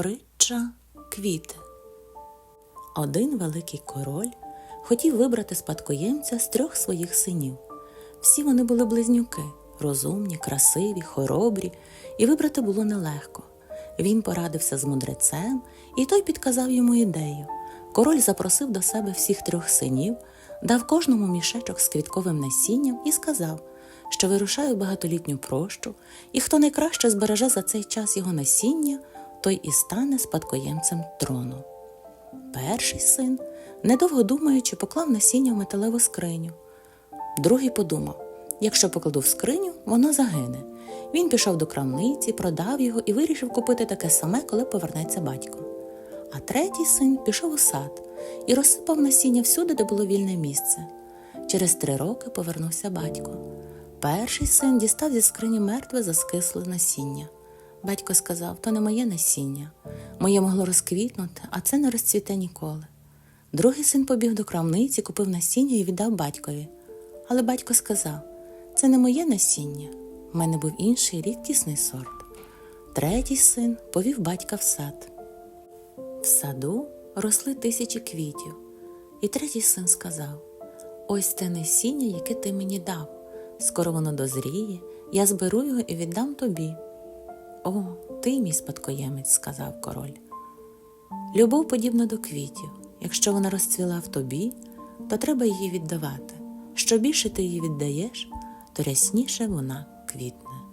Притча квіти. Один великий король хотів вибрати спадкоємця з трьох своїх синів. Всі вони були близнюки, розумні, красиві, хоробрі, і вибрати було нелегко. Він порадився з мудрецем, і той підказав йому ідею. Король запросив до себе всіх трьох синів, дав кожному мішечок з квітковим насінням і сказав, що вирушає в багатолітню прощу, і хто найкраще збереже за цей час його насіння, той і стане спадкоємцем трону. Перший син, недовго думаючи, поклав насіння в металеву скриню. Другий подумав: якщо покладу в скриню, воно загине. Він пішов до крамниці, продав його і вирішив купити таке саме, коли повернеться батько. А третій син пішов у сад і розсипав насіння всюди, де було вільне місце. Через три роки повернувся батько. Перший син дістав зі скрині мертве заскисле насіння. Батько сказав: то не моє насіння. Моє могло розквітнути, а це не розцвіте ніколи. Другий син побіг до крамниці, купив насіння і віддав батькові. Але батько сказав: це не моє насіння. У мене був інший рідкісний сорт. Третій син повів батька в сад. В саду росли тисячі квітів, і третій син сказав: Ось те насіння, яке ти мені дав. Скоро воно дозріє, я зберу його і віддам тобі. О, ти, мій спадкоємець, сказав король. Любов подібна до квітів. Якщо вона розцвіла в тобі, то треба її віддавати. Що більше ти її віддаєш, то рясніше вона квітне.